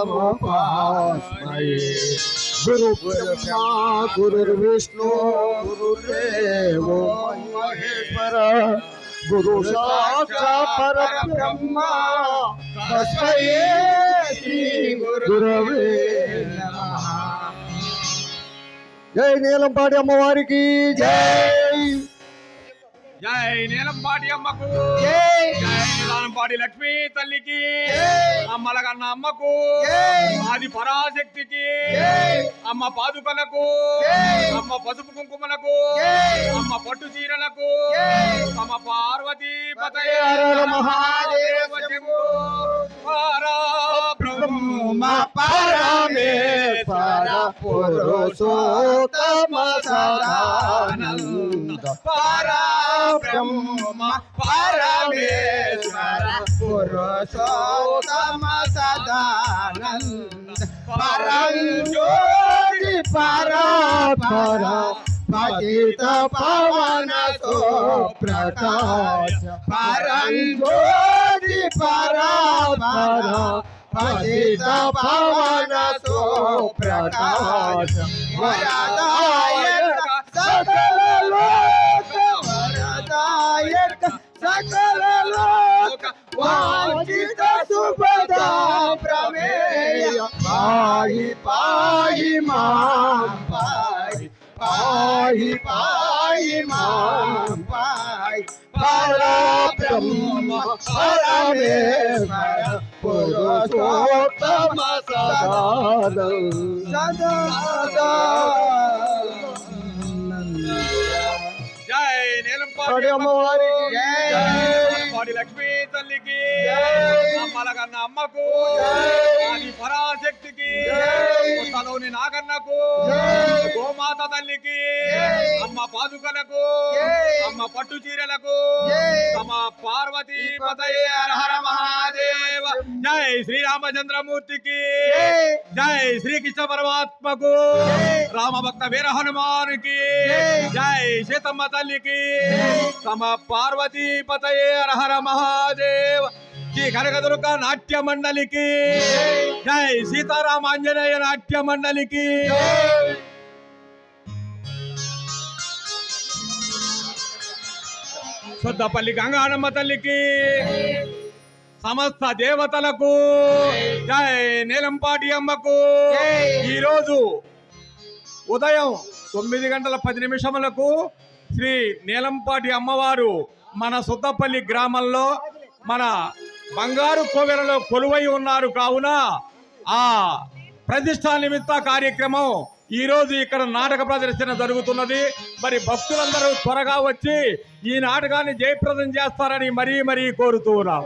బ్రహ్మా గురుర్విష్ణు గురుదేవ మహేశ్వర గురు సాక్షాత్ పరబ్రహ్మ తస్మై శ్రీ గురవే నమః జై నీలంపాటి అమ్మవారికి జై జై నీలంపాటి అమ్మకు. జై. జై నీలంపాటి లక్ష్మీ తల్లికి. అమ్మల కన్న అమ్మకు. ఆది పరాశక్తికి. అమ్మ పాదుకలకు. అమ్మ పసుపు కుంకుమలకు. అమ్మ పట్టు చీరలకు. అమ్మ పార్వతీ పతయ બ્રહ્મા પરમેશ્વર પુરુષોત્તમ સદાનંદ પરા બ્રહ્મા પરમેશ્વર પુરુષોત્તમ સદાનંદ પરમ જ્યોતિ પરા પરા पतित पवन तो प्रकाश परम ज्योति परा परा Pode dar palma na sopra da roda. Olha da Ierca, louca. Olha da Ierca, sacana louca. Pode dar subada pra meia. Pai, pai, mãe, pai. Pai, pai, mãe, pai. Para pra mim, para mesmo. జై నీలంపాటి పాడి అమ్మవారికి జై జై. పాడి లక్ష్మీ తల్లికి కన్న అమ్మకు. ఆది పరాశక్తికి. పుట్టలోని నాగన్నకు. గోమాత తల్లికి. అమ్మ పాదుకలకు. అమ్మ పట్టు చీరలకు. అమ్మ పార్వతీ పతయే హర మహాదేవ జై శ్రీరామచంద్రమూర్తికి జై. జై శ్రీకృష్ణ పరమాత్మకు రామభక్త వీర హనుమానికి జై సీతమ్మ తల్లికి తమ పార్వతీ పతయే హర హర మహాదేవ. శ్రీ కనకదుర్గ నాట్య మండలికి జై సీతారామ ఆంజనేయ నాట్య మండలికి సొద్దపల్లి గంగానమ్మ తల్లికి. సమస్త దేవతలకు. జై నీలంపాటి అమ్మకు. ఈరోజు ఉదయం తొమ్మిది గంటల పది నిమిషములకు శ్రీ నీలంపాటి అమ్మవారు మన సుద్దపల్లి గ్రామంలో మన బంగారు కోవెలలో కొలువై ఉన్నారు కావున ఆ ప్రతిష్టా నిమిత్త కార్యక్రమం ఈరోజు ఇక్కడ నాటక ప్రదర్శన జరుగుతున్నది మరి భక్తులందరూ త్వరగా వచ్చి ఈ నాటకాన్ని జయప్రదం చేస్తారని మరీ మరీ కోరుతున్నాం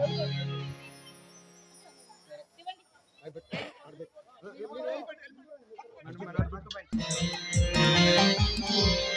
you.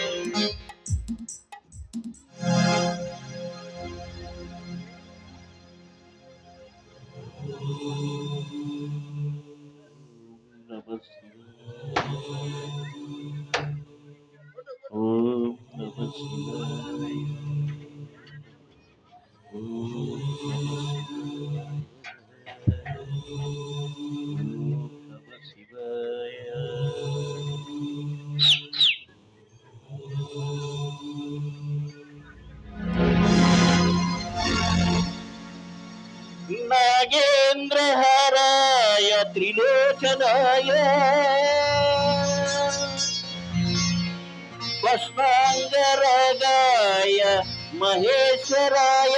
ಮಹೇಶ್ವರಾಯ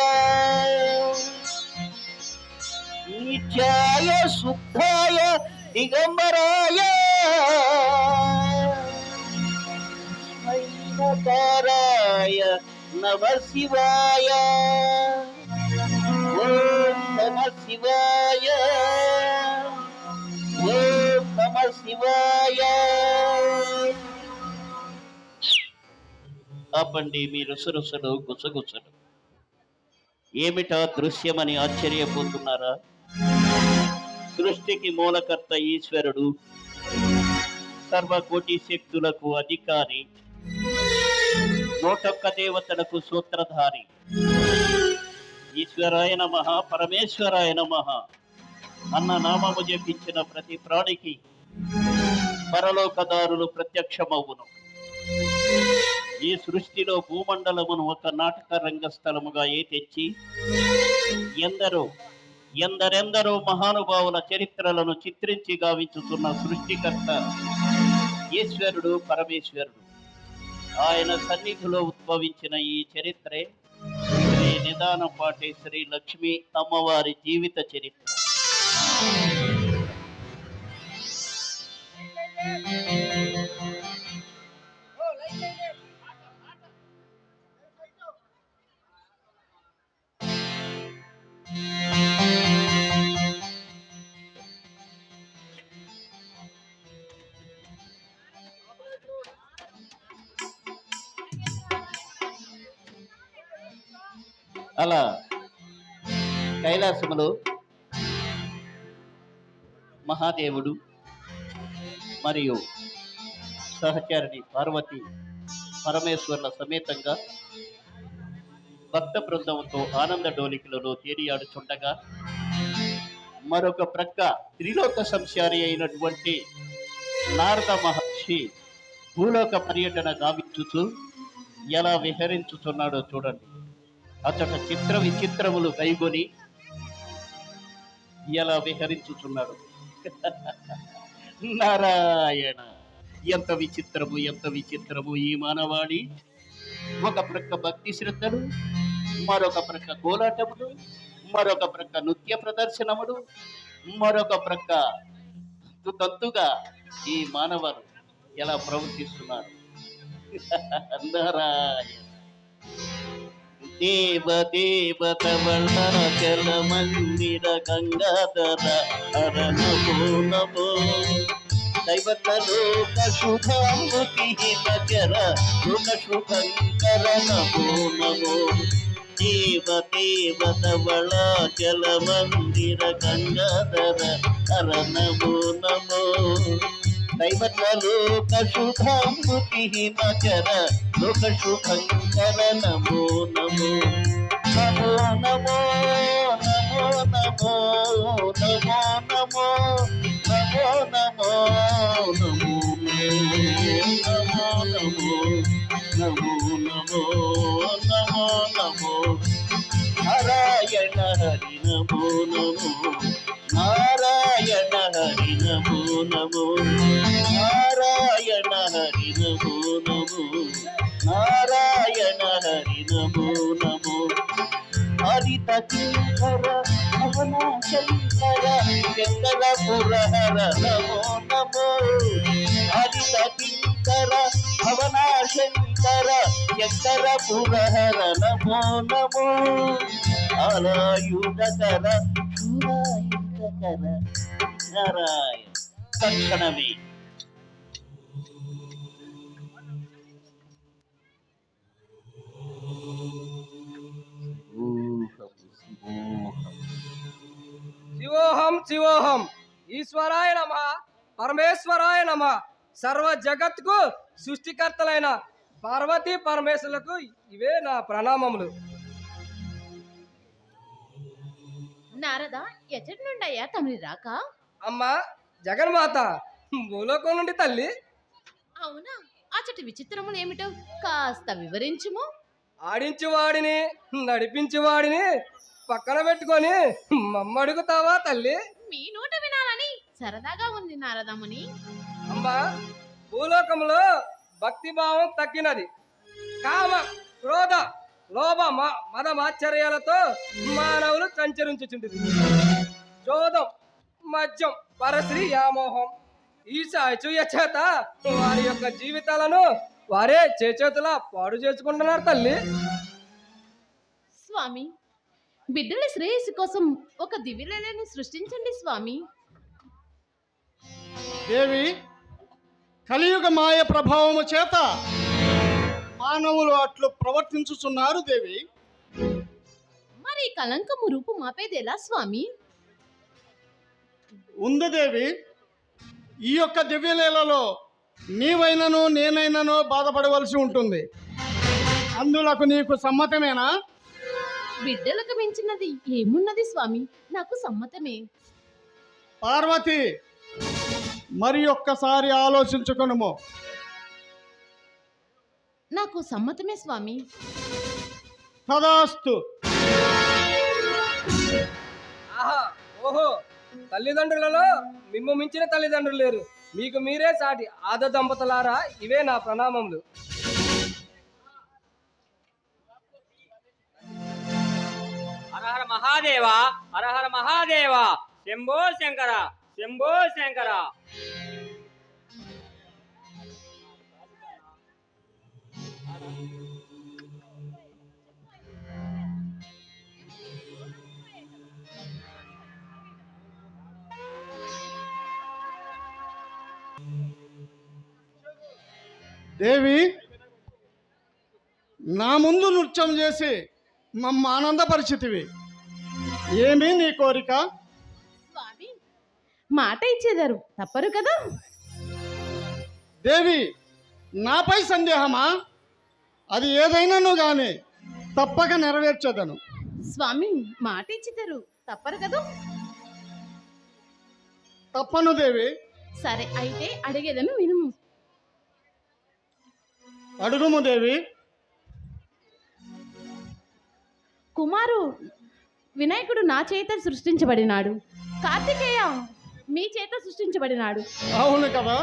ನಿತ್ಯಾಯ ಸುಖಾಯ ದಿಗಂಬರಾಯ ಐನಕಾರಾಯ ನಮ ಶಿವಾಯ ಓಂ ನಮ ಶಿವಾಯ ಓಂ ನಮ ಶಿವಾಯ ఆపండి మీ రుసరుసలు గుసగుసలు. ఏమిటా దృశ్యమని ఆశ్చర్యపోతున్నారా? సృష్టికి మూలకర్త ఈశ్వరుడు సర్వకోటి శక్తులకు అధికారి నూటొక్క దేవతలకు సూత్రధారి. ఈశ్వరాయ నమ పరమేశ్వరాయ నమ. అన్న నామము జపించిన ప్రతి ప్రాణికి పరలోకదారులు ప్రత్యక్షమవును ఈ సృష్టిలో భూమండలమును ఒక నాటక రంగస్థలముగా ఏ తెచ్చి? ఎందరో ఎందరెందరో మహానుభావుల చరిత్రలను చిత్రించి గావించుతున్న సృష్టికర్త ఈశ్వరుడు పరమేశ్వరుడు. ఆయన సన్నిధిలో ఉద్భవించిన ఈ చరిత్రే శ్రీ నిదానపాటి శ్రీ లక్ష్మీ అమ్మవారి జీవిత చరిత్ర. అలా. కైలాసములో మహాదేవుడు మరియు సహచారిణి పార్వతి పరమేశ్వర్ల సమేతంగా భక్త బృందంతో ఆనంద డోలికలలో తేలియాడుచుండగా మరొక ప్రక్క త్రిలోక సంశారి అయినటువంటి నారద మహర్షి భూలోక పర్యటన గావించుతూ ఎలా విహరించుతున్నాడో చూడండి. అతడు చిత్ర విచిత్రములు కైగొని ఎలా విహరించుచున్నాడు? నారాయణ ఎంత విచిత్రము ఎంత విచిత్రము ఈ మానవాడి ఒక ప్రక్క భక్తి శ్రద్ధలు మరొక ప్రక్క కోలాటములు మరొక ప్రక్క నృత్య ప్రదర్శనములు మరొక ప్రక్క తంతుగా ఈ మానవులు ఎలా ప్రవర్తిస్తున్నారు? నారాయణ. దేవ దేవత చల మందిర గంగాధర హర నమో నమో. దైవత శుభాముఖి హితచర లోక శుభంకర నమో నమో. దేవ దేవత చల మందిర గంగాధర హర నమో నమో. దైవత లోక శుభాముఖి హితచర లోక శుభంకర నమో నమో. నమో నమో నమో నమో నమో నమో నమో నమో నమో నమో నమో నమో నమో. నమో నారాయణ హరి నమో నమో. పురహర నమో నమో హరిత భవనాశంకర భవన శంకర శంకర పురహర నమో నమో ఆలయుధకర నారాయణ తక్షణమే శివోహం ఈశ్వరాయ నమ పరమేశ్వరాయ నమ. సర్వ జగత్కు సృష్టికర్తలైన పార్వతీ పరమేశ్వరులకు ఇవే నా ప్రణామములు. నారద ఎచ్చటి నుండయ్యా తమరి రాక? అమ్మ జగన్మాత భూలోకం నుండి తల్లి. అవునా? అచ్చటి విచిత్రములు ఏమిటో కాస్త వివరించుము. ఆడించి వాడిని నడిపించి వాడిని పక్కన పెట్టుకొని మమ్మడుగుతావా తల్లి? మీ నోట వినాలని సరదాగా ఉంది నారదముని. అమ్మా భూలోకంలో భక్తి భావం తగ్గినది. కామ క్రోధ లోభ మద మాశ్చర్యాలతో మానవులు సంచరించుచుంటుంది జోదం మద్యం పరశ్రీ వ్యామోహం ఈశ అసూయ చేత వారి యొక్క జీవితాలను వారే చేచేతులా పాడు చేసుకుంటున్నారు తల్లి. స్వామి బిడ్డల శ్రేయస్సు కోసం ఒక దివ్యలని సృష్టించండి స్వామి. దేవి కలియుగ మాయ ప్రభావము చేత మానవులు అట్లు ప్రవర్తించుచున్నారు దేవి. మరి కలంకము రూపు మాపేది ఎలా స్వామి? ఉంది దేవి ఈ యొక్క దివ్యలీలలో నీవైనను నేనైనను బాధపడవలసి ఉంటుంది. అందులకు నీకు సమ్మతమేనా? బిడ్డలకు మించినది ఏమున్నది స్వామి? నాకు సమ్మతమే. పార్వతి మరి ఒక్కసారి ఆలోచించుకొనుము. నాకు సమ్మతమే స్వామి. తదాస్తు. ఆహా ఓహో తల్లిదండ్రులలో మిమ్ము మించిన తల్లిదండ్రులు లేరు. మీకు మీరే సాటి ఆద దంపతులారా ఇవే నా ప్రణామములు. హరహర మహాదేవ హరహర మహాదేవ శంభో శంకర శంభో శంకర. దేవి నా ముందు నృత్యం చేసి మమ్మ ఆనందపరిచితివి ఏమీ నీ కోరిక? స్వామి మాట ఇచ్చేదారు. తప్పరు కదా? దేవి నాపై సందేహమా? అది ఏదైనాను గాని తప్పక నెరవేర్చదను. స్వామి మాట ఇచ్చేదారు. తప్పరు కదా? తప్పను దేవి. సరే అయితే అడిగేదను వినుము. అడుగుము దేవి. కుమారు వినాయకుడు నా చేత సృష్టించబడినాడు. కార్తికేయ మీ చేత సృష్టించబడినాడు. అవును కదా?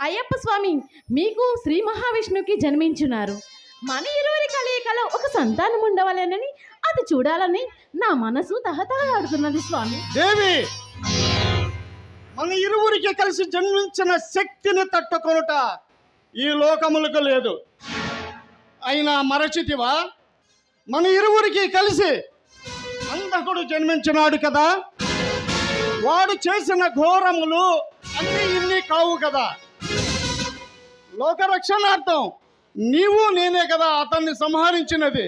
అయ్యప్ప స్వామి మీకు శ్రీ మహావిష్ణువుకి జన్మించున్నారు. మన ఇరువురి కలయికలో ఒక సంతానం ఉండవాలనని అది చూడాలని నా మనసు తహతహలాడుతున్నది స్వామి. దేవి మన ఇరువురికి కలిసి జన్మించిన శక్తిని తట్టుకొనుట ఈ లోకములకు లేదు. అయినా మరచితివా? మన ఇరువురికి కలిసి అంధకుడు జన్మించినాడు కదా. వాడు చేసిన ఘోరములు అన్ని ఇన్ని కావు కదా. లోకరక్షణార్థం నీవు నేనే కదా అతన్ని సంహరించినది.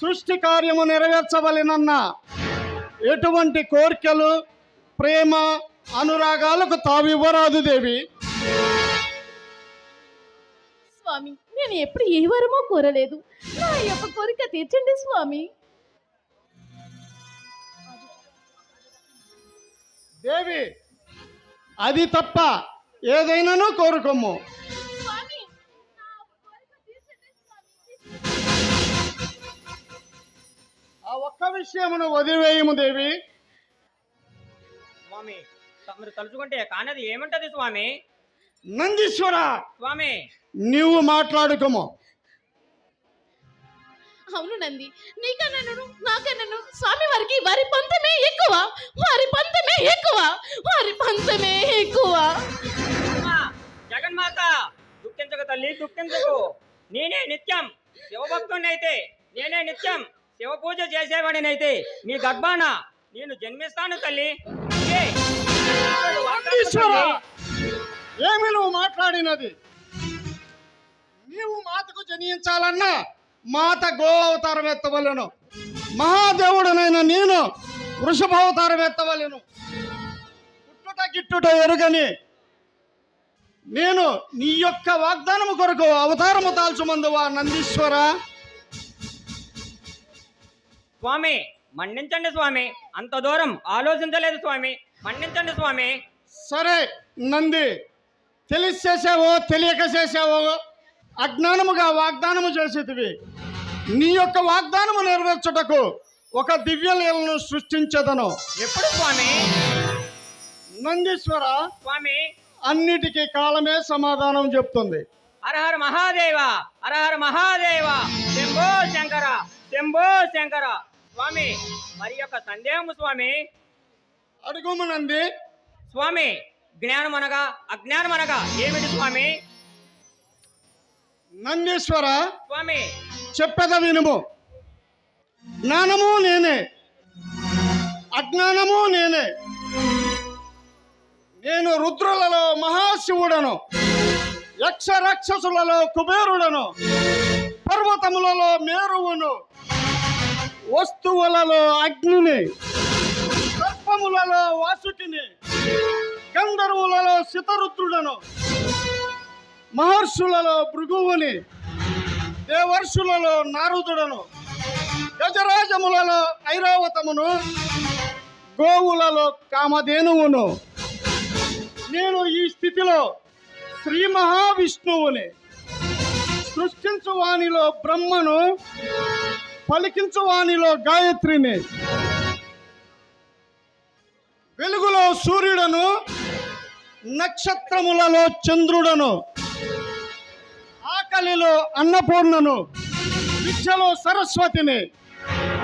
సృష్టి కార్యము నెరవేర్చవలెనన్న ఎటువంటి కోరికలు ప్రేమ అనురాగాలకు తావివ్వరాదు దేవి. స్వామి నేను ఎప్పుడు ఏ వరమో కోరలేదు. నా యొక్క కోరిక తీర్చండి స్వామి. దేవి అది తప్ప ఏదైనాను కోరుకోము. స్వామి నా కోరిక తీర్చండి స్వామి. ఆ ఒక్క విషయమును వదిలివేయము దేవి. స్వామి మీరు తలుచుకుంటే కానది ఏమంటది స్వామి? నందీశ్వర! స్వామి నీవు మాట్లాడుకోము. అవును నంది నీకన్నాను నాకన్నాను స్వామి వారికి వారి పంతమే ఎక్కువ వారి పంతమే ఎక్కువ వారి పంతమే ఎక్కువ. జగన్మాత దుఃఖించకు తల్లి దుఃఖించకు. నేనే నిత్యం శివభక్తుడినైతే నేనే నిత్యం శివ పూజ చేసేవాడినైతే నీ గర్భాన నేను జన్మిస్తాను తల్లి. ఏమి నువ్వు మాట్లాడినది? నీవు మాతకు జనించాలన్నా మాత గో అవతారం ఎత్తవలను. మహాదేవుడనైన నేను వృషభావతారం ఎత్తవలను. పుట్టుట గిట్టుట ఎరుగని నేను నీ యొక్క వాగ్దానము కొరకు అవతారము దాల్చుమందువా నందీశ్వర. స్వామి మన్నించండి స్వామి. అంత దూరం ఆలోచించలేదు స్వామి. మన్నించండి స్వామి. సరే నంది తెలిసి చేసావో తెలియక చేసావో అజ్ఞానముగా వాగ్దానము చేసేటివి. నీ యొక్క వాగ్దానము నెరవేర్చుటకు ఒక దివ్య లీలను సృష్టించదను. ఎప్పుడు స్వామి? నందీశ్వర స్వామి. అన్నిటికీ కాలమే సమాధానం చెప్తుంది. హరహర మహాదేవ హరహర మహాదేవ శంభో శంకర శంభో శంకర. స్వామి మరి యొక్క సందేహము స్వామి? అడుగుము నంది. స్వామి జ్ఞానం అనగా అజ్ఞానం అనగా ఏమిటి స్వామి? నందీశ్వర స్వామి. చెప్పేద వినుము. జ్ఞానము నేనే. అజ్ఞానము నేనే. నేను రుద్రులలో మహాశివుడను. యక్ష రాక్షసులలో కుబేరుడను. పర్వతములలో మేరువును. వస్తువులలో అగ్నిని. సర్పములలో వాసుకిని. గంధర్వులలో శితరుద్రుడను. మహర్షులలో భృగువుని దేవర్షులలో నారదుడను గజరాజములలో ఐరావతమును గోవులలో కామధేనువును. నేను ఈ స్థితిలో శ్రీ మహావిష్ణువుని సృష్టించువానిలో బ్రహ్మను పలికించువానిలో గాయత్రిని. వెలుగులో సూర్యుడను నక్షత్రములలో చంద్రుడను. ఆకలిలో అన్నపూర్ణను విద్యలో సరస్వతిని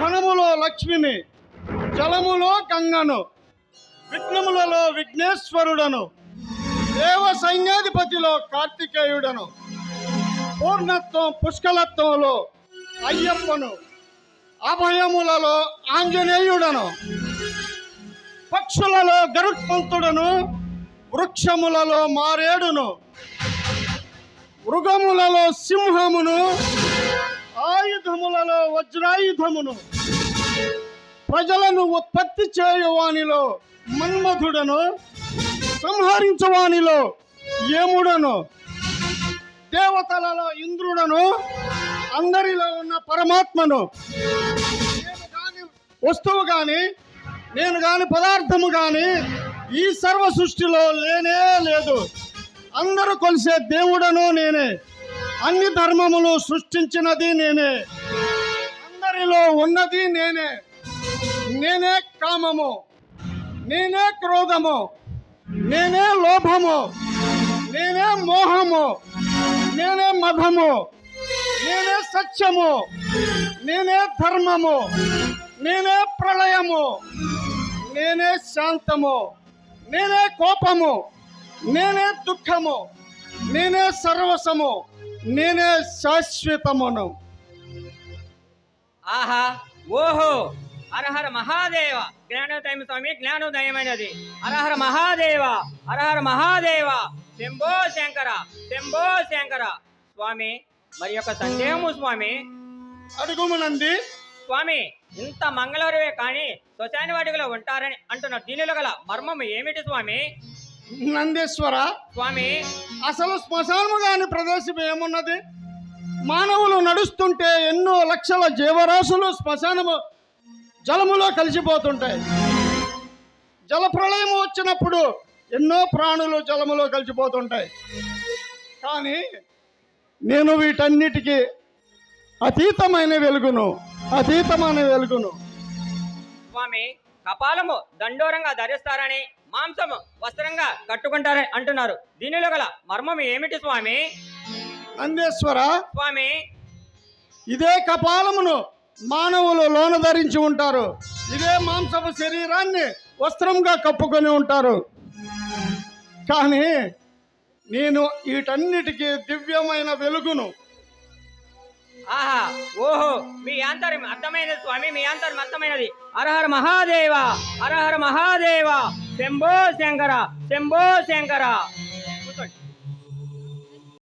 వనములో లక్ష్మిని జలములో గంగను విఘ్నములలో విఘ్నేశ్వరుడను దేవ సైన్యాధిపతిలో కార్తికేయుడను పూర్ణత్వం పుష్కలత్వంలో అయ్యప్పను అభయములలో ఆంజనేయుడను పక్షులలో గరుత్మంతుడను వృక్షములలో మారేడును మృగములలో సింహమును ఆయుధములలో వజ్రాయుధమును ప్రజలను ఉత్పత్తి చేయువానిలో మన్మధుడను సంహరించువానిలో యముడను దేవతలలో ఇంద్రుడను అందరిలో ఉన్న పరమాత్మను. నేను వస్తువు కానీ నేను కానీ పదార్థము కానీ ఈ సర్వ సృష్టిలో లేనే లేదు. అందరూ కొలిసే దేవుడను నేనే. అన్ని ధర్మములు సృష్టించినది నేనే. అందరిలో ఉన్నది నేనే. నేనే కామము. నేనే క్రోధము. నేనే లోభము. నేనే మోహము. నేనే మధము. నేనే సత్యము. నేనే ధర్మము. నేనే ప్రళయము. నేనే శాంతము. నేనే కోపము. నేనే దుఃఖము నేనే సర్వసము నేనే శాశ్వతమును. ఆహా ఓహో హరహర మహాదేవ జ్ఞానోదయం స్వామి జ్ఞానోదయమైనది. హరహర మహాదేవ హరహర మహాదేవ శంభో శంకర శంభో శంకర. స్వామి మరి యొక్క సందేహము స్వామి. అడుగుమునంది స్వామి ఇంత మంగళవారమే కానీ శ్మశాన వాటికలో ఉంటారని అంటున్న దీనిలో గల మర్మము ఏమిటి స్వామి? నందేశ్వర స్వామి. అసలు శ్మశానము కాని ప్రదేశం ఏమున్నది? మానవులు నడుస్తుంటే ఎన్నో లక్షల జీవరాశులు శ్మశానము జలములో కలిసిపోతుంటాయి. జల ప్రళయం వచ్చినప్పుడు ఎన్నో ప్రాణులు జలములో కలిసిపోతుంటాయి. కానీ నేను వీటన్నిటికీ అతీతమైన వెలుగును అతీతమైన వెలుగును. స్వామి కపాలము దండోరంగా ధరిస్తారని మాంసము వస్త్రంగా కట్టుకుంటారని అంటున్నారు. దీనిలో గల మర్మం ఏమిటి స్వామి? నందేశ్వర స్వామి. ఇదే కపాలమును మానవులు లోన ధరించి ఉంటారు. ఇదే మాంసపు శరీరాన్ని వస్త్రంగా కప్పుకొని ఉంటారు. కానీ నేను వీటన్నిటికీ దివ్యమైన వెలుగును ఆహా ఓహో మీ యాంతరం అర్థమైనది స్వామి మీ యాంతరం అర్థమైనది. హరహర మహాదేవ హరహర మహాదేవ శంభో శంకర శంభో శంకర.